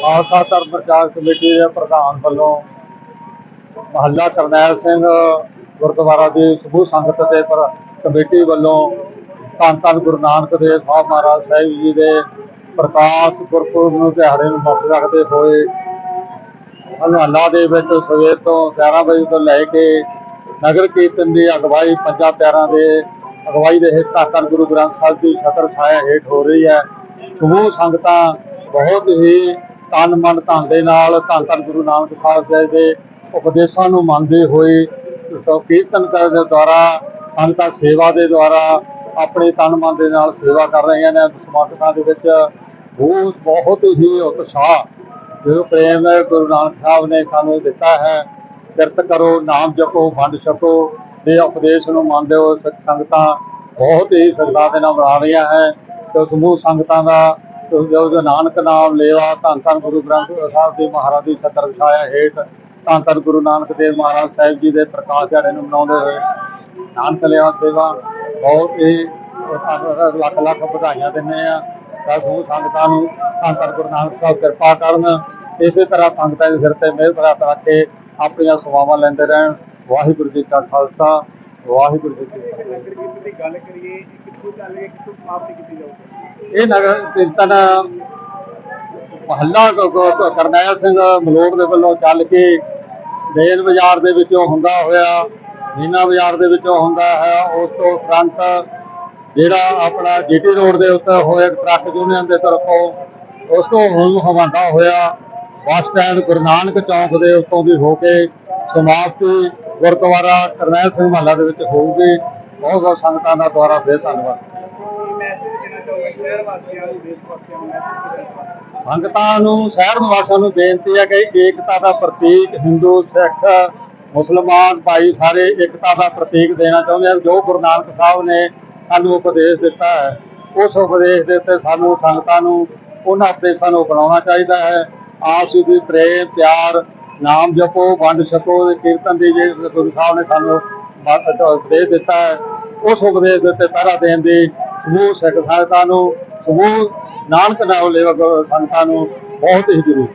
ਖਾਲਸਾ ਧਰਮ ਪ੍ਰਚਾਰ ਕਮੇਟੀ ਦੇ ਪ੍ਰਧਾਨ ਵੱਲੋਂ ਮਹੱਲਾ ਕਰਨੈਲ ਸਿੰਘ ਗੁਰਦੁਆਰਾ ਦੀ ਸਮੂਹ ਸੰਗਤ ਤੇ ਪਰ ਕਮੇਟੀ ਵੱਲੋਂ ਧੰਨ ਧੰਨ ਗੁਰੂ ਨਾਨਕ ਦੇਵ ਸਾਹਿਬ ਮਹਾਰਾਜ ਸਾਹਿਬ ਜੀ ਦੇ ਪ੍ਰਕਾਸ਼ ਗੁਰਪੁਰਬ ਨੂੰ ਦਿਹਾੜੇ ਨੂੰ ਮੁੱਖ ਰੱਖਦੇ ਹੋਏ ਹਲਵਾਲਾ ਦੇ ਵਿੱਚ ਸਵੇਰ ਤੋਂ 11 ਵਜੇ ਤੋਂ ਲੈ ਕੇ ਨਗਰ ਕੀਰਤਨ ਦੀ ਅਗਵਾਈ ਪੰਜਾਂ ਪਿਆਰਾਂ ਦੇ ਅਗਵਾਈ ਦੇ ਹੇਠ ਧੰਨ ਧੰਨ ਗੁਰੂ ਗ੍ਰੰਥ ਸਾਹਿਬ ਦੀ ਛਤਰ ਛਾਇਆ ਹੇਠ ਹੋ ਰਹੀ ਹੈ। ਸਮੂਹ ਸੰਗਤਾਂ ਬਹੁਤ ਹੀ ਤਨ ਮਨ ਧਨ ਦੇ ਨਾਲ ਧੰਨ ਧੰਨ ਗੁਰੂ ਨਾਨਕ ਸਾਹਿਬ ਜੀ ਦੇ ਉਪਦੇਸ਼ਾਂ ਨੂੰ ਮੰਨਦੇ ਹੋਏ ਸੋ ਕੀਰਤਨ ਕਰਨ ਦੇ ਦੁਆਰਾ, ਸੰਗਤਾਂ ਸੇਵਾ ਦੇ ਦੁਆਰਾ ਆਪਣੇ ਤਨ ਮਨ ਦੇ ਨਾਲ ਸੇਵਾ ਕਰ ਰਹੀਆਂ ਨੇ। ਸਮਾਗਮਾਂ ਦੇ ਵਿੱਚ ਬਹੁਤ ਬਹੁਤ ਹੀ ਉਤਸ਼ਾਹ ਜੋ ਪ੍ਰੇਮ ਗੁਰੂ ਨਾਨਕ ਸਾਹਿਬ ਨੇ ਸਾਨੂੰ ਦਿੱਤਾ ਹੈ। ਕਿਰਤ ਕਰੋ, ਨਾਮ ਜਪੋ, ਵੰਡ ਛਕੋ, ਦੇ ਉਪਦੇਸ਼ ਨੂੰ ਮੰਨਦੇ ਹੋ ਸਿੱਖ ਸੰਗਤਾਂ ਬਹੁਤ ਹੀ ਸਰਦਾ ਦੇ ਨਾਲ ਮਨਾ ਰਹੀਆਂ ਹੈ। ਤੇ ਸਮੂਹ ਸੰਗਤਾਂ ਦਾ ਜੋ ਨਾਨਕ ਨਾਮ ਲੇਵਾ, ਧੰਨ ਧੰਨ ਗੁਰੂ ਗ੍ਰੰਥ ਸਾਹਿਬ ਜੀ ਮਹਾਰਾਜ ਦੀ ਛਤਰ ਛਾਇਆ ਹੇਠ, ਧੰਨ ਧੰਨ ਗੁਰੂ ਨਾਨਕ ਦੇਵ ਮਹਾਰਾਜ ਸਾਹਿਬ ਜੀ ਦੇ ਪ੍ਰਕਾਸ਼ ਦਿਹਾੜੇ ਨੂੰ ਮਨਾਉਂਦੇ ਹੋਏ ਨਾਨਕ ਲੇਵਾ ਸੇਵਾ, ਬਹੁਤ ਹੀ ਲੱਖ ਲੱਖ ਵਧਾਈਆਂ ਦਿੰਦੇ ਆ ਤਾਂ ਸੰਗਤਾਂ ਨੂੰ ਧੰਨ ਧੰਨ ਗੁਰੂ ਨਾਨਕ ਸਾਹਿਬ ਕਿਰਪਾ ਕਰਨ। ਇਸੇ ਤਰ੍ਹਾਂ ਸੰਗਤਾਂ ਦੇ ਸਿਰ ਤੇ ਮਿਹਰ ਬਰਾਤ ਰੱਖ ਕੇ ਆਪਣੀਆਂ ਸੇਵਾਵਾਂ ਲੈਂਦੇ ਰਹਿਣ। ਵਾਹਿਗੁਰੂ ਜੀ ਕਾ ਖਾਲਸਾ, ਵਾਹਿਗੁਰੂ ਜੀ ਕੀ ਫਤਿਹ। ਗੱਲ ਕਰੀਏ ਇਹ ਕਿੱਥੋਂ ਚੱਲ ਰਿਹਾ ਕਿੱਥੋਂ ਸਮਾਪਤ ਕੀਤੀ ਜਾਊਗੀ। ਇਹ ਨਗਰ ਕੀਰਤਨ ਮਹੱਲਾ ਕ- ਕਰਨੈਲ ਸਿੰਘ ਮਲੋਟ ਦੇ ਵੱਲੋਂ ਚੱਲ ਕੇ ਦੇਨ ਬਾਜ਼ਾਰ ਦੇ ਵਿੱਚੋਂ ਹੁੰਦਾ ਹੋਇਆ, ਮੀਨਾ ਬਾਜ਼ਾਰ ਦੇ ਵਿੱਚੋਂ ਹੁੰਦਾ ਹੈ। ਉਸ ਤੋਂ ਉਪਰੰਤ ਜਿਹੜਾ ਆਪਣਾ ਜੀਟੀ ਰੋਡ ਦੇ ਉੱਤੇ ਹੋਇਆ ਟਰੱਕ ਯੂਨੀਅਨ ਦੇ ਤਰਫੋਂ, ਉਸ ਤੋਂ ਹੁਣ ਹਵਾਨਾ ਹੋਇਆ। ਬੱਸ ਸਟੈਂਡ ਗੁਰੂ ਨਾਨਕ ਚੌਂਕ ਦੇ ਉੱਤੋਂ ਦੀ ਹੋ ਕੇ ਸਮਾਪਤੀ ਗੁਰਦੁਆਰਾ ਕਰਨੈਲ ਸਿੰਘ ਮਹੱਲਾ ਦੇ ਵਿੱਚ ਹੋਊਗੀ। ਬਹੁਤ ਬਹੁਤ ਸੰਗਤਾਂ ਦਾ ਦੁਆਰਾ ਫੇਰ ਧੰਨਵਾਦ ਕੀ ਮੈਸੇਜ ਦੇਣਾ ਚਾਹੋਗੇ ਸ਼ਹਿਰ ਵਾਸੀਆਂ ਨੂੰ ਦੇਸ਼ ਵਾਸੀਆਂ ਨੂੰ ਮੈਸੇਜ ਦੇਣਾ ਸੰਗਤਾਂ ਨੂੰ, ਸ਼ਹਿਰ ਨਿਵਾਸੀਆਂ ਨੂੰ ਬੇਨਤੀ ਹੈ ਕਿ ਏਕਤਾ ਦਾ ਪ੍ਰਤੀਕ ਹਿੰਦੂ, ਸਿੱਖ, ਮੁਸਲਮਾਨ ਭਾਈ ਸਾਰੇ ਏਕਤਾ ਦਾ ਪ੍ਰਤੀਕ ਦੇਣਾ ਚਾਹੁੰਦੇ ਹਨ। ਜੋ ਗੁਰੂ ਨਾਨਕ ਸਾਹਿਬ ਨੇ ਸਾਨੂੰ ਉਪਦੇਸ਼ ਦਿੱਤਾ ਹੈ, ਉਸ ਉਪਦੇਸ਼ ਦੇ ਉੱਤੇ ਸਾਨੂੰ ਸੰਗਤਾਂ ਨੂੰ, ਉਹਨਾਂ ਉਪਦੇਸ਼ਾਂ ਨੂੰ ਅਪਣਾਉਣਾ ਚਾਹੀਦਾ ਹੈ। ਆਪਸੀ ਦੀ ਪ੍ਰੇਮ, ਪਿਆਰ, ਨਾਮ ਜਪੋ, ਵੰਡ ਛਕੋ ਕੀਰਤਨ ਦੀ ਜੇ ਗੁਰੂ ਸਾਹਿਬ ਨੇ ਸਾਨੂੰ ਬ- ਉਪਦੇਸ਼ ਦਿੱਤਾ ਹੈ, ਉਸ ਉਪਦੇਸ਼ ਦੇ ਉੱਤੇ ਪਹਿਰਾ ਦੇਣ ਦੀ ਸਮੂਹ ਸਿੱਖ ਸੰਗਤਾਂ ਨੂੰ ਸਮੂਹ ਨਾਨਕ ਨਾਮ ਲੇਵਾ ਸੰਗਤਾਂ ਨੂੰ ਬਹੁਤ ਹੀ ਜ਼ਰੂਰੀ